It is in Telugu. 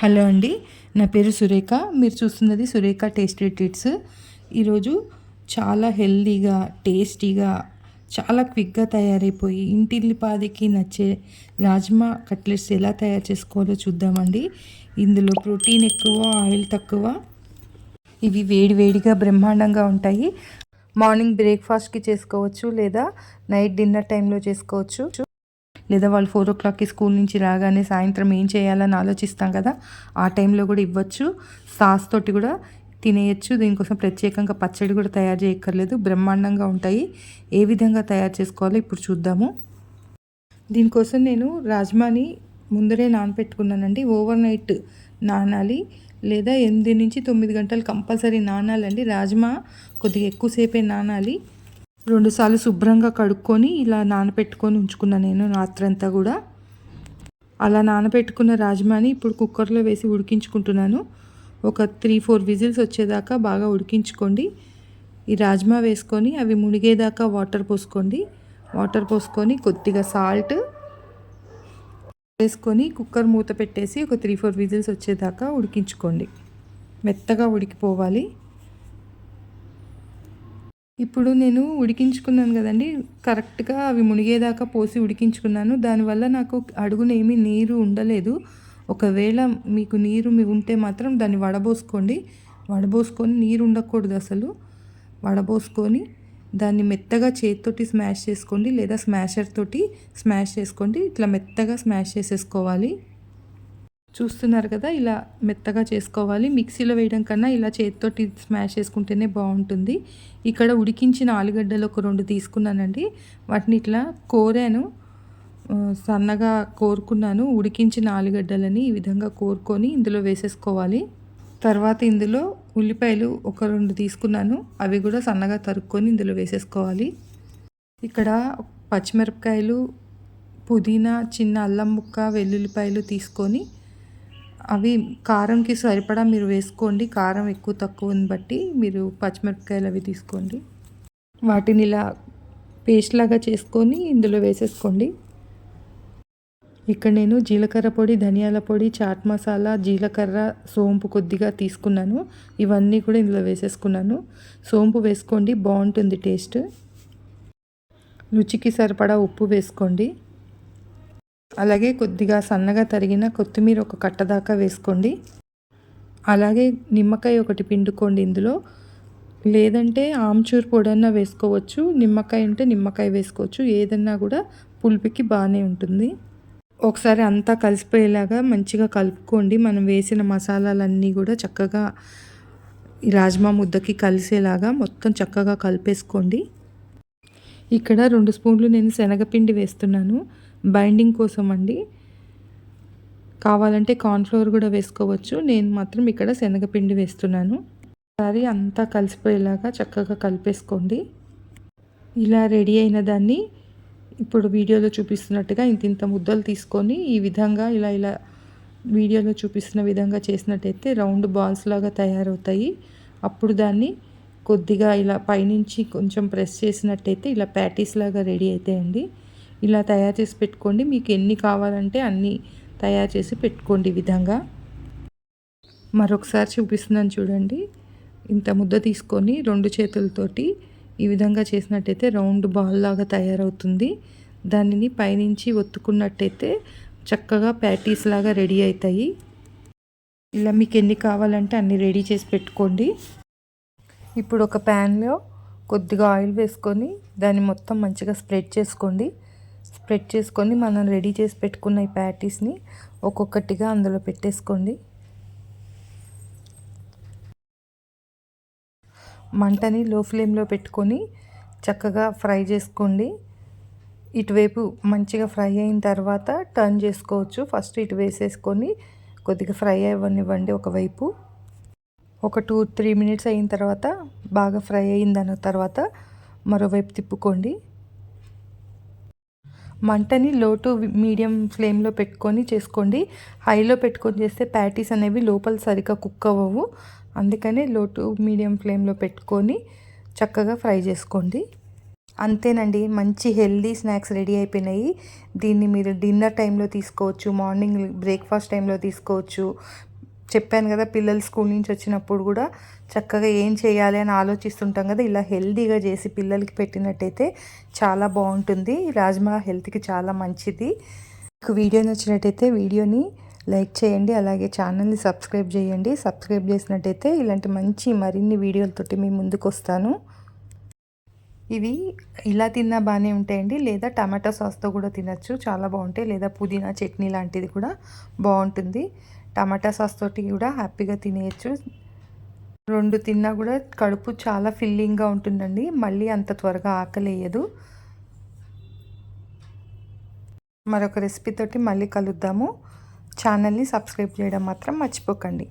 హలో అండి నా పేరు సురేఖ. మీరు చూస్తున్నది సురేఖ టేస్టీ ట్రీట్స్ ఈరోజు చాలా హెల్దీగా టేస్టీగా చాలా క్విక్గా తయారైపోయి ఇంటిల్లిపాదికి నచ్చే రాజ్మా కట్లెట్స్ ఎలా తయారు చేసుకోవాలో చూద్దామండి. ఇందులో ప్రోటీన్ ఎక్కువ ఆయిల్ తక్కువ. ఇవి వేడివేడిగా బ్రహ్మాండంగా ఉంటాయి. మార్నింగ్ బ్రేక్ఫాస్ట్కి చేసుకోవచ్చు లేదా నైట్ డిన్నర్ టైంలో చేసుకోవచ్చు. లేదా వాళ్ళు ఫోర్ ఓ క్లాక్కి స్కూల్ నుంచి రాగానే సాయంత్రం ఏం చేయాలని ఆలోచిస్తాం కదా ఆ టైంలో కూడా ఇవ్వచ్చు. సాస్ తోటి కూడా తినేయచ్చు. దీనికోసం ప్రత్యేకంగా పచ్చడి కూడా తయారు చేయక్కర్లేదు. బ్రహ్మాండంగా ఉంటాయి. ఏ విధంగా తయారు చేసుకోవాలో ఇప్పుడు చూద్దాము. దీనికోసం నేను రాజ్మాని ముందరే నానపెట్టుకున్నానండి. ఓవర్ నైట్ నానాలి లేదా ఎనిమిది నుంచి తొమ్మిది గంటలు కంపల్సరీ నానాలండి. రాజ్మా కొద్దిగా ఎక్కువసేపే నానాలి. రెండుసార్లు శుభ్రంగా కడుక్కొని ఇలా నానపెట్టుకొని ఉంచుకున్నాను నేను రాత్రంతా కూడా. అలా నానబెట్టుకున్న రాజ్మాని ఇప్పుడు కుక్కర్లో వేసి ఉడికించుకుంటున్నాను. ఒక త్రీ ఫోర్ విజిల్స్ వచ్చేదాకా బాగా ఉడికించుకోండి. ఈ రాజ్మా వేసుకొని అవి మునిగేదాకా వాటర్ పోసుకోండి. వాటర్ పోసుకొని కొద్దిగా సాల్ట్ వేసుకొని కుక్కర్ మూత పెట్టేసి ఒక త్రీ ఫోర్ విజిల్స్ వచ్చేదాకా ఉడికించుకోండి. మెత్తగా ఉడికిపోవాలి. ఇప్పుడు నేను ఉడికించుకున్నాను కదండి. కరెక్ట్గా అవి మునిగేదాకా పోసి ఉడికించుకున్నాను. దానివల్ల నాకు అడుగునేమి నీరు ఉండలేదు. ఒకవేళ మీకు నీరు మీ ఉంటే మాత్రం దాన్ని వడబోసుకోండి. వడబోసుకొని నీరు ఉండకూడదు అసలు. వడబోసుకొని దాన్ని మెత్తగా చేతితోటి స్మాష్ చేసుకోండి లేదా స్మాషర్ తోటి స్మాష్ చేసుకోండి. ఇట్లా మెత్తగా స్మాష్ చేసేసుకోవాలి. చూస్తున్నారు కదా ఇలా మెత్తగా చేసుకోవాలి. మిక్సీలో వేయడం కన్నా ఇలా చేతితోటి స్మాష్ చేసుకుంటేనే బాగుంటుంది. ఇక్కడ ఉడికించిన ఆలుగడ్డలు ఒక రెండు తీసుకున్నానండి. వాటిని ఇట్లా కోరాను. సన్నగా కోరుకున్నాను. ఉడికించిన ఆలుగడ్డలని ఈ విధంగా కోరుకొని ఇందులో వేసేసుకోవాలి. తర్వాత ఇందులో ఉల్లిపాయలు ఒక రెండు తీసుకున్నాను. అవి కూడా సన్నగా తరుక్కొని ఇందులో వేసేసుకోవాలి. ఇక్కడ పచ్చిమిరపకాయలు పుదీనా చిన్న అల్లం ముక్క వెల్లుల్లిపాయలు తీసుకొని అవి కారంకి సరిపడా మీరు వేసుకోండి. కారం ఎక్కువ తక్కువని బట్టి మీరు పచ్చిమిరపకాయలు అవి తీసుకోండి. వాటిని ఇలా పేస్ట్ లాగా చేసుకొని ఇందులో వేసేసుకోండి. ఇక్కడ నేను జీలకర్ర పొడి ధనియాల పొడి చాట్ మసాలా జీలకర్ర సోంపు కొద్దిగా తీసుకున్నాను. ఇవన్నీ కూడా ఇందులో వేసేసుకున్నాను. సోంపు వేసుకోండి బాగుంటుంది టేస్ట్. రుచికి సరిపడా ఉప్పు వేసుకోండి. అలాగే కొద్దిగా సన్నగా తరిగిన కొత్తిమీర ఒక కట్ట దాకా వేసుకోండి. అలాగే నిమ్మకాయ ఒకటి పిండుకోండి ఇందులో. లేదంటే ఆమ్చూర్ పొడన్నా వేసుకోవచ్చు. నిమ్మకాయ ఉంటే నిమ్మకాయ వేసుకోవచ్చు. ఏదన్నా కూడా పులిపికి బాగానే ఉంటుంది. ఒకసారి అంతా కలిసిపోయేలాగా మంచిగా కలుపుకోండి. మనం వేసిన మసాలాలన్నీ కూడా చక్కగా ఈ రాజ్మా ముద్దకి కలిసేలాగా మొత్తం చక్కగా కలిపేసుకోండి. ఇక్కడ రెండు స్పూన్లు నేను శనగపిండి వేస్తున్నాను. బైండింగ్ కోసం అండి కావాలంటే కార్న్ఫ్లోర్ కూడా వేసుకోవచ్చు. నేను మాత్రం ఇక్కడ శనగపిండి వేస్తున్నాను. ఒకసారి అంతా కలిసిపోయేలాగా చక్కగా కలిపేసుకోండి. ఇలా రెడీ అయిన దాన్ని ఇప్పుడు వీడియోలో చూపిస్తున్నట్టుగా ఇంత ఇంత ముద్దలు తీసుకొని ఈ విధంగా ఇలా ఇలా వీడియోలో చూపిస్తున్న విధంగా చేసినట్టయితే రౌండ్ బాల్స్ లాగా తయారవుతాయి. అప్పుడు దాన్ని కొద్దిగా ఇలా పైనుంచి కొంచెం ప్రెస్ చేసినట్టయితే ఇలా ప్యాటీస్ లాగా రెడీ అవుతాయండి. ఇలా తయారు చేసి పెట్టుకోండి. మీకు ఎన్ని కావాలంటే అన్నీ తయారు చేసి పెట్టుకోండి విధంగా. మరొకసారి చూపిస్తున్నాను చూడండి. ఇంత ముద్ద తీసుకొని రెండు చేతులతోటి ఈ విధంగా చేసినట్టయితే రౌండ్ బాల్ లాగా తయారవుతుంది. దానిని పైనుంచి ఒత్తుకున్నట్టయితే చక్కగా ప్యాటీస్ లాగా రెడీ అవుతాయి. ఇలా మీకు ఎన్ని కావాలంటే అన్ని రెడీ చేసి పెట్టుకోండి. ఇప్పుడు ఒక ప్యాన్లో కొద్దిగా ఆయిల్ వేసుకొని దాన్ని మొత్తం మంచిగా స్ప్రెడ్ చేసుకోండి. స్ప్రెడ్ చేసుకొని మనం రెడీ చేసి పెట్టుకున్న ఈ ప్యాటీస్ని ఒక్కొక్కటిగా అందులో పెట్టేసుకోండి. మంటని లో ఫ్లేమ్లో పెట్టుకొని చక్కగా ఫ్రై చేసుకోండి. ఇటువైపు మంచిగా ఫ్రై అయిన తర్వాత టర్న్ చేసుకోవచ్చు. ఫస్ట్ ఇటు వేసేసుకొని కొద్దిగా ఫ్రై అవ్వనివ్వండి ఒకవైపు. ఒక టూ త్రీ మినిట్స్ అయిన తర్వాత బాగా ఫ్రై అయిన తర్వాత మరోవైపు తిప్పుకోండి. మంటని లో టు మీడియం ఫ్లేమ్లో పెట్టుకొని చేసుకోండి. హైలో పెట్టుకొని చేస్తే ప్యాటీస్ అనేవి లోపల సరిగ్గా కుక్ అవ్వవు. అందుకనే లో టు మీడియం ఫ్లేమ్లో పెట్టుకొని చక్కగా ఫ్రై చేసుకోండి. అంతేనండి మంచి హెల్దీ స్నాక్స్ రెడీ అయిపోయినాయి. దీన్ని మీరు డిన్నర్ టైంలో తీసుకోవచ్చు మార్నింగ్ బ్రేక్ఫాస్ట్ టైంలో తీసుకోవచ్చు చెప్పాను కదా పిల్లలు స్కూల్ నుంచి వచ్చినప్పుడు కూడా చక్కగా ఏం చేయాలి అని ఆలోచిస్తుంటాం కదా ఇలా హెల్దీగా చేసి పిల్లలకి పెట్టినట్టయితే చాలా బాగుంటుంది. రాజ్మా హెల్త్కి చాలా మంచిది. మీకు వీడియో నచ్చినట్టయితే వీడియోని లైక్ చేయండి అలాగే ఛానల్ని సబ్స్క్రైబ్ చేయండి. సబ్స్క్రైబ్ చేసినట్టయితే ఇలాంటి మంచి మరిన్ని వీడియోలతోటి మీ ముందుకు వస్తాను. ఇవి ఇలా తిన్నా బాగానే ఉంటాయండి లేదా టమాటో సాస్తో కూడా తినచ్చు చాలా బాగుంటాయి లేదా పుదీనా చట్నీ లాంటిది కూడా బాగుంటుంది. టమాటా సాస్ తోటి కూడా హ్యాపీగా తినేయచ్చు. రెండు తిన్నా కూడా కడుపు చాలా ఫిల్లింగ్గా ఉంటుందండి. మళ్ళీ అంత త్వరగా ఆకలేయదు మరొక రెసిపీ తోటి మళ్ళీ కలుద్దాము. ఛానల్ని సబ్స్క్రైబ్ చేయడం మాత్రం మర్చిపోకండి.